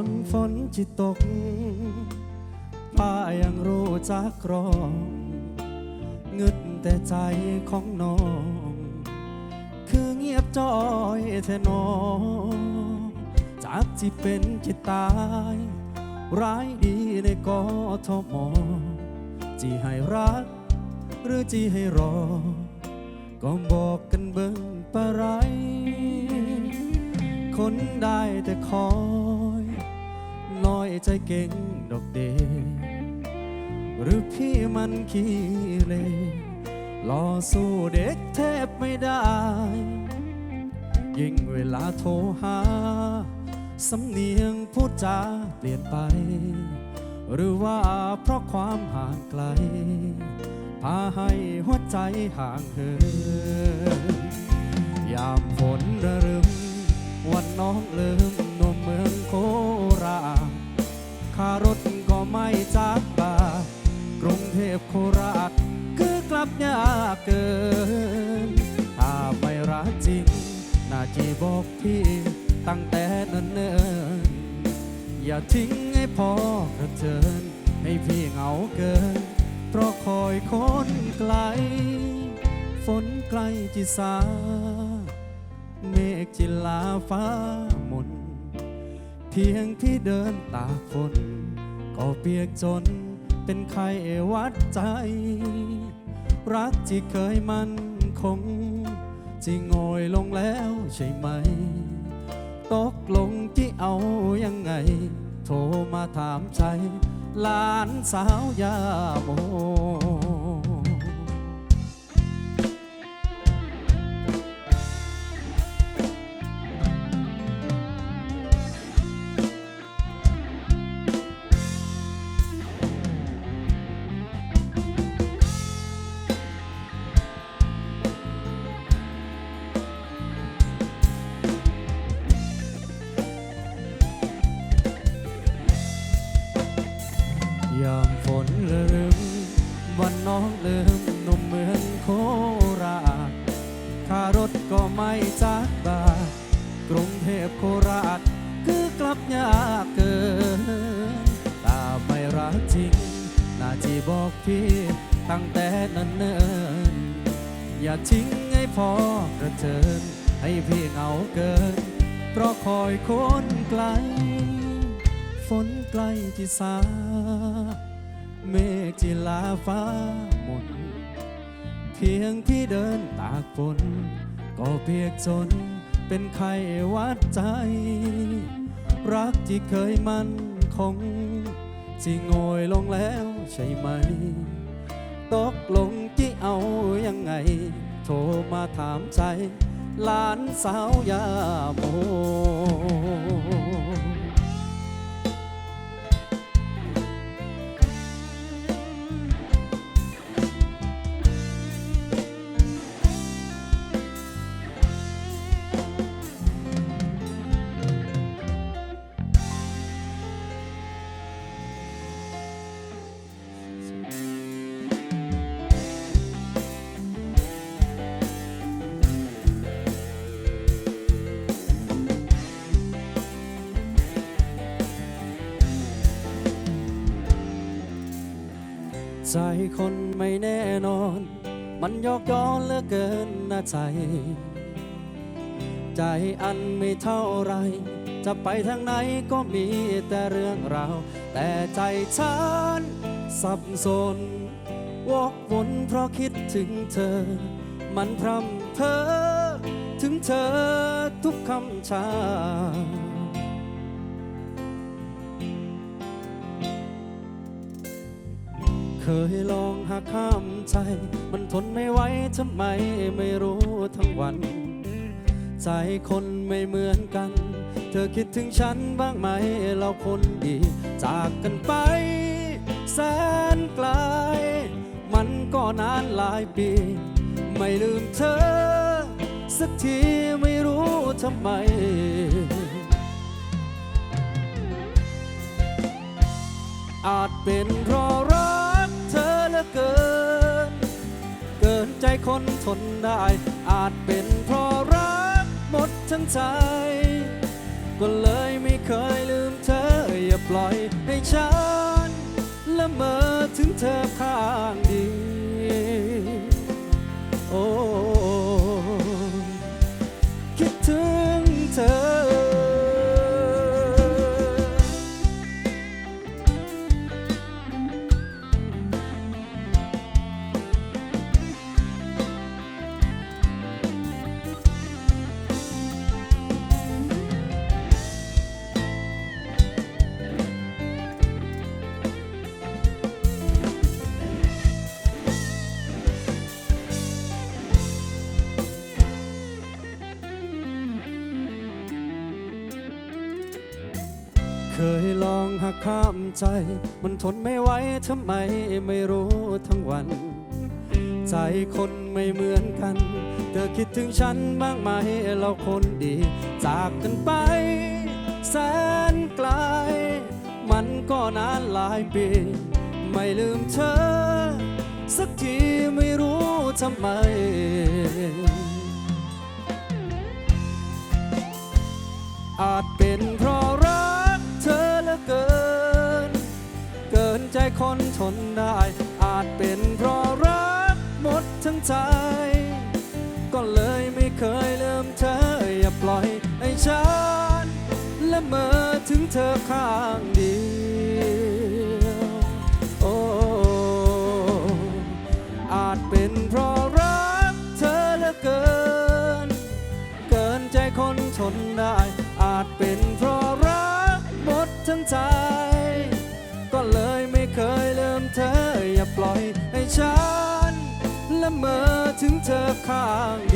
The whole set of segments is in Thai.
ก่อนฝนจิตกป้ายังรู้จักรองเงึดแต่ใจของน้อง คือเงียบจ้อยแท้นอจากจิเป็นจิตตาย ร้ายดีในกอทมจีให้รัก หรือจีให้รอ ก็บอกกันเบิ่งปะไร คนได้แต่คอ ใจเก่งดอกเด หรือพี่มันขี้เลรอสู้เด็กแทบไม่ได้ ยิ่งเวลาโทรหา สำเนียงพูดจาเปลี่ยนไป หรือว่าเพราะความห่างไกล พาให้หัวใจห่างเหินยามฝนระรึมวันน้องลืม ไม่จากบานกรุงเทพโคราช คือกลับยากเกินถ้าไม่รักจริง น่าจีบอกพี่ตั้งแต่เนิ่นๆอย่าทิ้งให้พอกระเจินให้พี่เหงาเกิน เพราะคอยคนไกล ฝนใกล้จิสา เมฆจิลาฟ้ามนเพียงที่เดินตากฝน ก็เปียกจนเป็นไข้วัดใจ รักที่เคยมันคงที่งอยลงแล้วใช่ไหม ตกลงที่เอายังไง โทรมาถามใจหลานสาวยาโม น้องลืมนมเมืองโคราชค่ารถก็ไม่จากบาทกรุงเทพโคราช คือกลับยากเกิน ตาไม่รักจริงน่าจีบอกพี่ตั้งแต่นั้นเนิ่นอย่าทิ้งให้พอกระเทิน ให้พี่เหงาเกิน เพราะคอยคนไกล ฝนใกล้ที่สา เมฆที่ลาฟ้ามนเพียงพี่เดินตากฝน ก็เปียกจนเป็นไข้วัดใจ รักที่เคยมันคงที่โงอยลงแล้วใช่ไหม ตกลงที่เอายังไง โทรมาถามใจ หลานสาวยาโม ใจคนไม่แน่นอน มันยอกย้อนเหลือเกินนะใจ ใจอันไม่เท่าไร จะไปทางไหนก็มีแต่เรื่องราว แต่ใจฉันสับสนวกวนเพราะคิดถึงเธอ มันพร่ำเธอ ถึงเธอทุกคำชา ยลองหักข้ามใจ มันทนไม่ไหวทำไมไม่รู้ทั้งวัน ใจคนไม่เหมือนกัน เธอคิดถึงฉันบ้างไหมเราคนดี จากกันไป แสนไกล มันก็นานหลายปี ไม่ลืมเธอ สักทีไม่รู้ทำไมอาจเป็นเพราะรักเธอ เกิน เกินใจคนทนได้ อาจเป็นเพราะรักหมดทั้งใจ ก็เลยไม่เคยลืมเธอ อย่าปล่อยให้ฉันละเมอถึงเธอ ข้ามใจ มันทนไม่ไหวทำไมไม่รู้ทั้งวัน ใจคนไม่เหมือนกัน เธอคิดถึงฉันบ้างไหมเราคนดี จากกันไป แสนไกล มันก็นานหลายปี ไม่ลืมเธอ สักทีไม่รู้ทำไมอาจ คนทนได้ อาจเป็นเพราะรักหมดทั้งใจ ก็เลยไม่เคยลืมเธอ อย่าปล่อยให้ฉันละเมอถึงเธอข้างเดียว ข้าง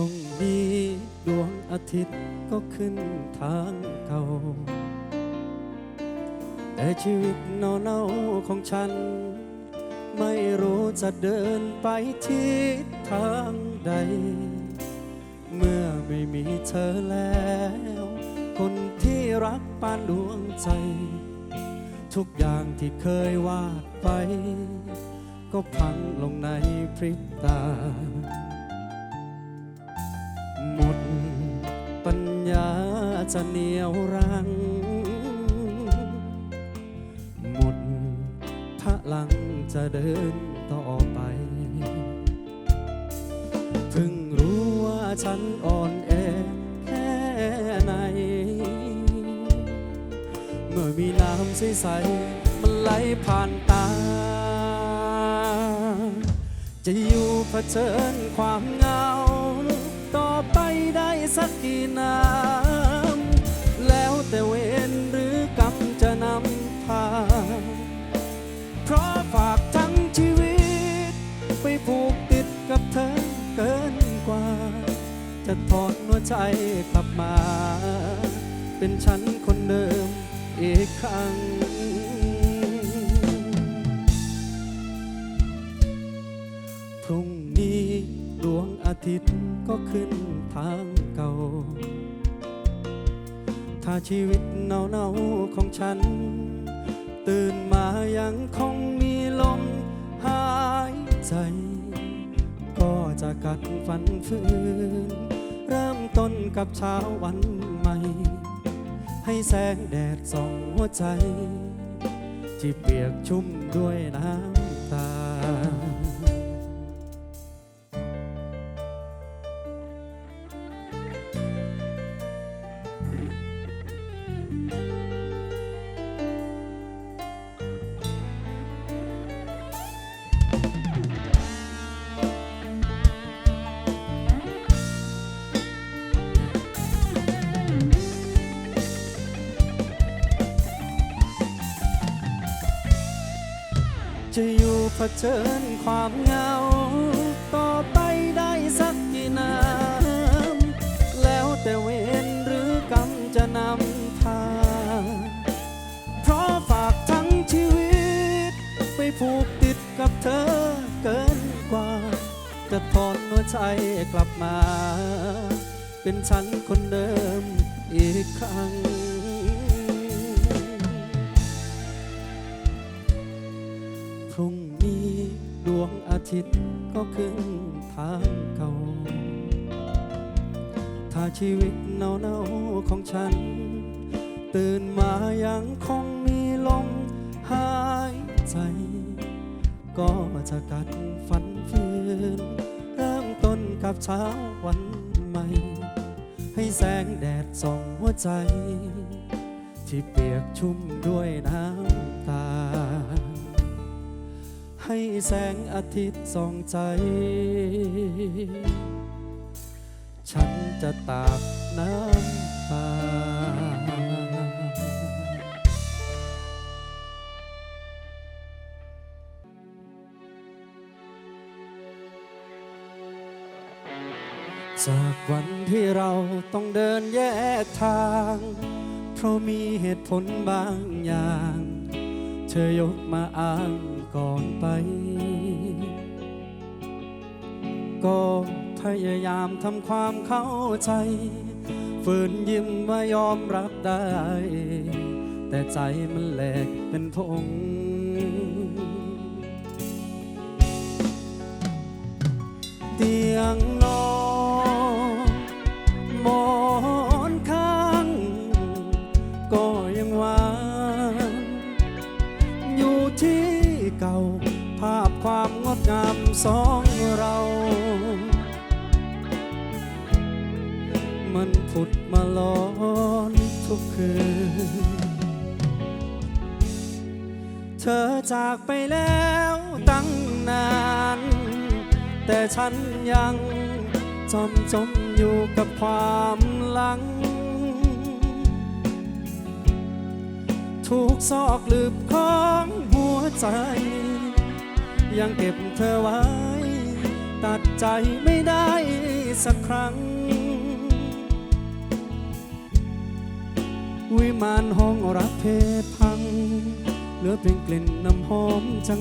รุ่งนี้ดวงอาทิตย์ก็ขึ้นทางเก่า แต่ชีวิตเน่าๆของฉัน ไม่รู้จะเดินไปทิศทางใด เมื่อไม่มีเธอแล้ว คนที่รักปานดวงใจ ทุกอย่างที่เคยวาดไป ก็พังลงในพริบตา จะเหนียวรัง หมดพลังจะเดินต่อไป เพิ่งรู้ว่าฉันอ่อนแอแค่ไหน เมื่อมีน้ำใสๆมันไหลผ่านตา จะอยู่เผชิญความเหงาต่อไปได้สักกี่น้ำ จะถอนหัวใจกลับมา เป็นฉันคนเดิมอีกครั้ง พรุ่งนี้ดวงอาทิตย์ก็ขึ้นทางเก่า ถ้าชีวิตเนาๆของฉัน ตื่นมายังคงมีลมหายใจ ก็จะกัดฟันฝืน เริ่มต้นกับเช้าวันใหม่ ให้แสงแดดส่องหัวใจ ที่เปียกชุ่มด้วยน้ำตา จะอยู่เผชิญความเหงา ต่อไปได้สักกี่น้ำแล้วแต่เวรหรือกรรมจะนำพางเพราะฝากทั้งชีวิต ไปผูกติดกับเธอเกินกว่า จะถอนหัวใจกลับมา เป็นฉันคนเดิมอีกครั้ง วงอาทิตย์ก็ขึ้นทางเก่า ถ้าชีวิตเนาเนาๆของฉัน ตื่นมายังคงมีลมหายใจ ก็จะกัดฝันฝืน เริ่มต้นกับเช้าวันใหม่ ให้แสงแดดส่องหัวใจ ที่เปียกชุ่มด้วยน้ำ ให้แสงอาทิตย์ส่องใจ ฉันจะตากน้ำตาจากวันที่เราต้องเดินแยกทาง เพราะมีเหตุผลบางอย่าง เธอยกมาอ้าง ก่อนไป ก็พยายามทำความเข้าใจ ฝืนยิ้มว่ายอมรับได้ แต่ใจมันแหลกเป็นพงเตียงนอน ฉันยังจมจมอยู่กับความหลัง ถูกซอกหลืบของหัวใจ ยังเก็บเธอไว้ ตัดใจไม่ได้สักครั้ง วิมานห้องรักเพพัง เหลือเพียงกลิ่นน้ำหอมจา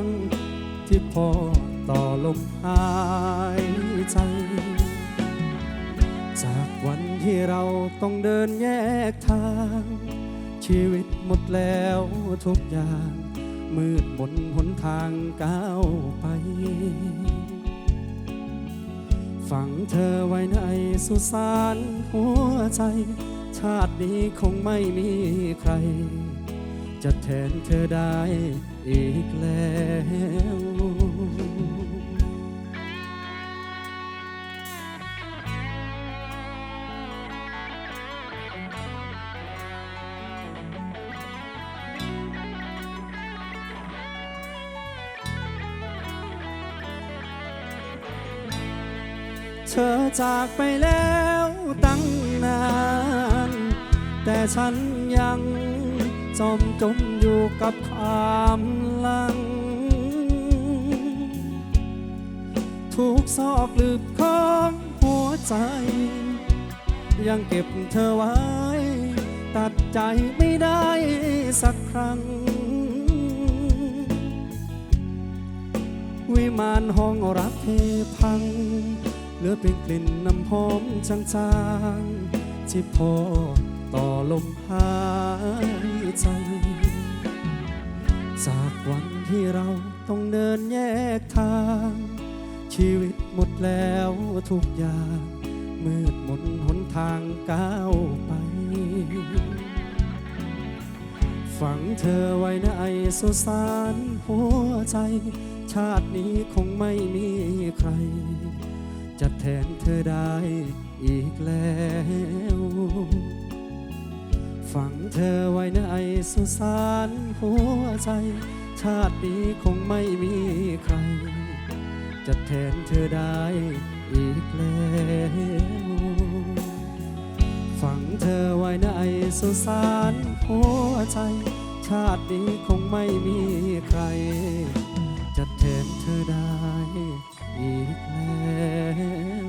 งๆที่พอ ต่อลมหายใจ จากวันที่เราต้องเดินแยกทาง ชีวิตหมดแล้วทุกอย่าง มืดมนหนทางก้าวไป ฝังเธอไว้ในสุสานหัวใจ ชาตินี้คงไม่มีใคร จะแทนเธอได้ อีกแล้วเธอจากไปแล้วตั้งนาน แต่ฉันยังจมจมอยู่กับความ ถูกซอกหลืบของหัวใจ ยังเก็บเธอไว้ ตัดใจไม่ได้สักครั้ง วิมานห้องรักเทพัง เหลือเป็นกลิ่นน้ำหอมจางๆที่พอต่อลมหายใจ จากวันที่เราต้องเดินแยกทาง ชีวิตหมดแล้วทุกอย่างมืดมนหนทางก้าวไป ฝังเธอไว้ในสุสานหัวใจ ชาตินี้คงไม่มีใคร จะแทนเธอได้อีกแล้ว ฝังเธอไว้ในสุสานหัวใจ ชาตินี้คงไม่มีใคร จะแทนเธอได้อีกแล้วฝังเธอไว้ในสุสานหัวใจ ชาตินี้คงไม่มีใคร จะแทนเธอได้อีกแล้ว